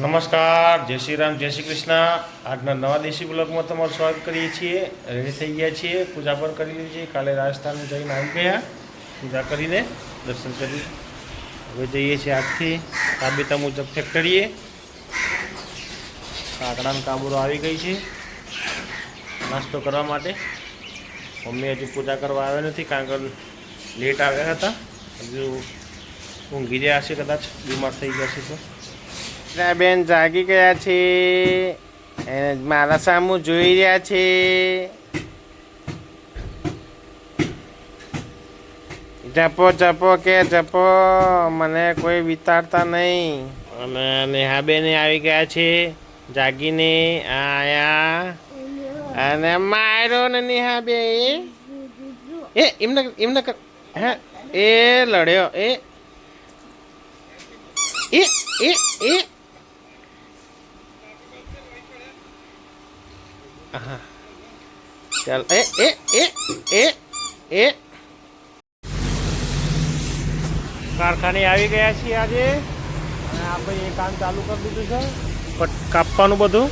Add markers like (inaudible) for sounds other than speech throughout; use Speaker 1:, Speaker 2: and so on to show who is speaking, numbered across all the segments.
Speaker 1: નમસ્કાર, જય શ્રી રામ, જય શ્રી કૃષ્ણ. આજના નવા દેશી બ્લોગમાં તમારું સ્વાગત કરીએ છીએ. રેડી થઈ ગયા છીએ, પૂજા પણ કરી લીધી છે. કાલે રાજસ્થાન જઈને આવી ગયા. પૂજા કરીને દર્શન કરી હવે જઈએ છીએ આજથી તાબેતા મુજબ ફેક્ટરીએ કાકડાની કાબુરો આવી ગઈ છે. નાસ્તો કરવા માટે. મમ્મી હજુ પૂજા કરવા આવ્યા નથી, કારણ કે લેટ આવ્યા હતા. હજુ ઊંઘી રહ્યા હશે કદાચ. બીમાર થઈ ગયા છે તો. બેન જાગી ગયા છે. એને મારા સામું જોઈ રહ્યા છે. જપો જપો કે જપો, મને કોઈ વિતારતા નહીં. અને નેહાબેન આવી ગયા છે જાગીને આયા. અને માર્યો ને નેહાબે એ, એમને એમને હા, એ લડ્યો, એ એ એ એ આહા. ચાલ એ એ એ એ એ કારખાને આવી ગયા છીએ આજે. અને આપણે એ કામ ચાલુ કરી દીધું છે. પટ કાપવાનું બધું?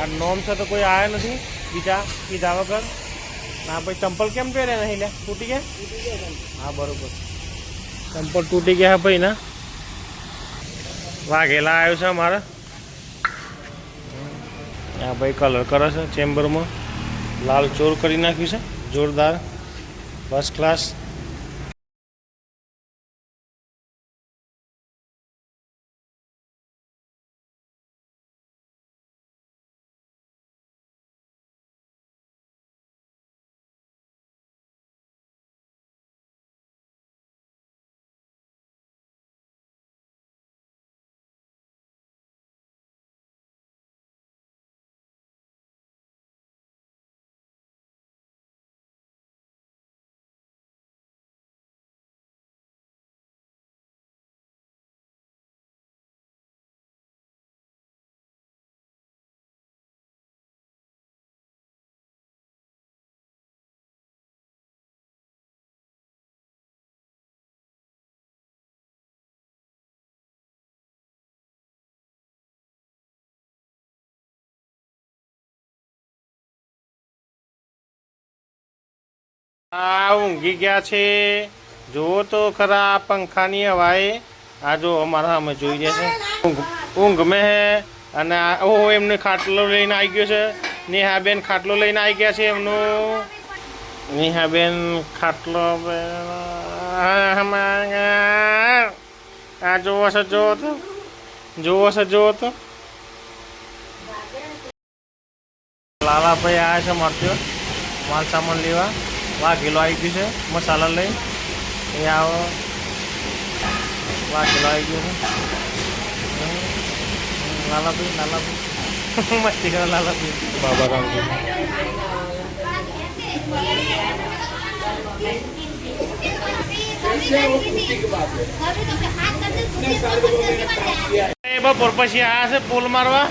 Speaker 1: આ નોમ છે તો કોઈ આવ્યા નથી. બીજા કીધા વગર. ના ભાઈ ચંપલ કેમ પહેરે નહીં લે? તૂટી ગયા? હા બરોબર. ચંપલ તૂટી ગયા ભાઈ ના. વાઘેલા આવ્યો છે અમારા. આ ભાઈ કલર કરે છે ચેમ્બરમાં લાલ ચોર કરી નાખ્યું છે. જોરદાર. ફર્સ્ટ ક્લાસ આ ઊંઘી ગયા છે. જુઓ તો ખરા પંખાની હવાએ. આ જો અમારા અમે જોઈ રહ્યા છે. ઊંઘ ઊંઘ મેં હે અને ઓ, એમને ખાટલો લઈને આવી ગયો છે. નેહાબેન ખાટલો લઈને આવી ગયા છે એમનું. નેહાબેન ખાટલો આ જોવો છે, જોવો તો. જોવો છે, જોવો તો. લાલાભાઈ આવ્યા છે મારતીઓ માલ સામાન લેવા. વા કિલો આવી ગયું છે મસાલા લઈ. એ આવો. વા કિલો આવી ગયો છે. લાલાભાઈ લાલાભાઈ. (laughs) મસ્તી કરે લાલાભાઈ. બાબા રામજી બપોર પછી આ છે પોલ મારવા.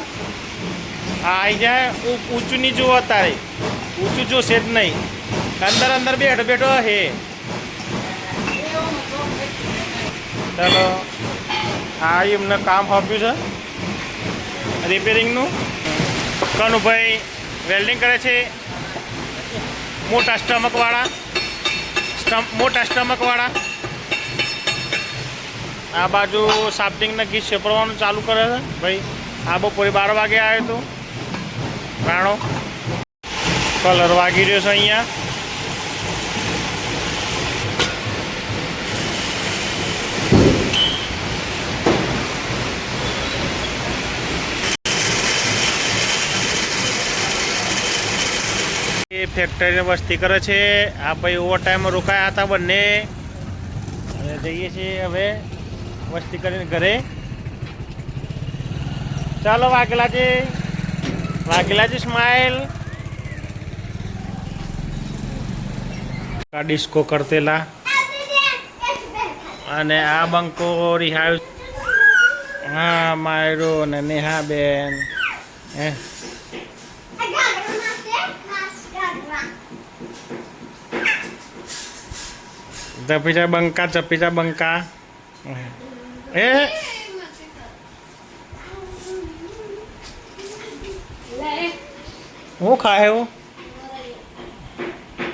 Speaker 1: આ આવી જાય ઊંચું નીચું અત્યારે ઊંચું જોશે જ નહીં. અંદર અંદર બેઠો બેઠો હે. ચાલો. આ એમને કામ આપ્યું છે. રિપેરિંગનું. કનુભાઈ વેલ્ડિંગ કરે છે. મોટા સ્ટમકવાળા. સ્ટમ, મોટા સ્ટમકવાળા. આ બાજુ સાફ્ટિંગના ગીત સેપડવાનું ચાલુ કરે છે. ભાઈ, આ બપોરે બાર વાગે આવ્યો હતો રાણો, કલર વાગી રહ્યો છે અહીંયા. ફેક્ટરીને વસ્તી કરે છે. આ ભાઈ ઓવર ટાઈમમાં રોકાયા હતા બંને. અને જઈએ છીએ હવે વસ્તી કરીને ઘરે. ચાલો વાઘેલાજી વાઘેલાજી સ્માઇલ ડિસ્કો કરતેલા. અને આ બંકો રિહાયું હા, માયરો અને નેહાબેન. હે. ધપીચા બંકા ચપીચા બંકા એ હું ખાય એવું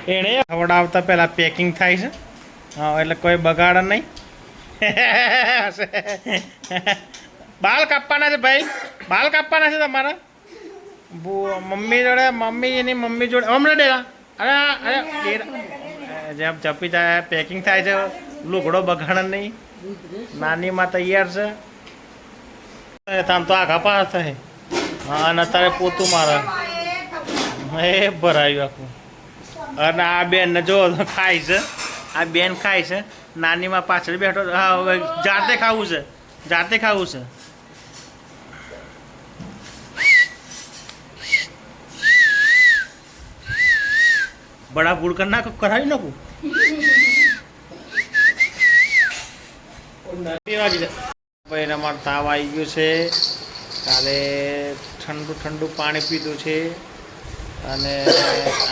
Speaker 1: એણે ખવડાવતા પહેલાં પેકિંગ થાય છે. હા, એટલે કોઈ બગાડે નહીં. બાલ કાપવાના છે ભાઈ. બાલ કાપવાના છે તમારા. મમ્મી જોડે, મમ્મી એની મમ્મી જોડે. હમણાં ડેરા. અરે અરે, ડેરા. જેમ ચપી જાય પેકિંગ થાય છે. લુગડો બગાડ નહીં. નાનીમાં તૈયાર છે. તામ તો આખા પાસ થાય. હા, અને અત્યારે પોતું મારે. એ ભરાયું આખું. અને આ બેન જો ખાય છે. આ બેન ખાય છે. નાનીમાં પાછળ બેઠો હા, હવે જાતે ખાવું છે. જાતે ખાવું છે. બડા ભૂડ ના નાખો, કરાવી નાખું? ભાઈ અમારે તાવ આવી ગયો છે. કાલે ઠંડુ ઠંડુ પાણી પીધું છે. અને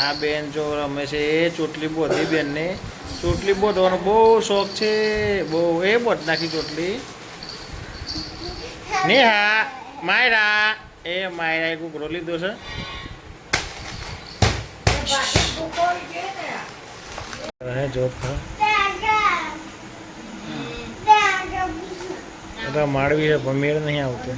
Speaker 1: આ બેન જો રમે છે, એ ચોટલી બોધી બેનને. ચોટલી બોધવાનો બહુ શોખ છે. બહુ, એ બોધ નાખી ચોટલી. નેહા, માયરા. એ માયરા એ કુકરો લીધો છે. એ માળવી છે મેળ નહીં આવતો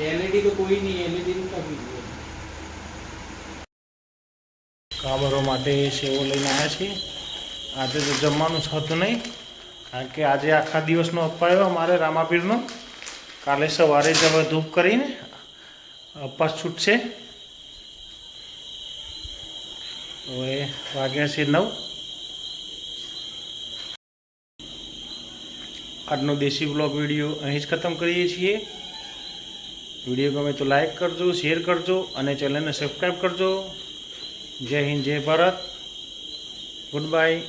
Speaker 2: એલઈડી તો કોઈ નહીં એલઈડી નું કાપી
Speaker 1: કાબરો માટે સેવો લઈને આવ્યા છીએ આજે તો જમવાનું થતું નહીં કારણ કે આજે આખા દિવસનો અપાયો અમારે રામાપીરનો. કાલે સવારે જ હવે ધૂપ કરીને અપાસ છૂટશે હવે વાગ્યા છે નવ. આજનો દેશી બ્લોગ વીડિયો અહીં જ ખતમ કરીએ છીએ. વીડિયો ગમે તો લાઈક કરજો, શેર કરજો અને ચેનલને સબસ્ક્રાઈબ કરજો. જય હિન્દ, જય ભારત. Good bye.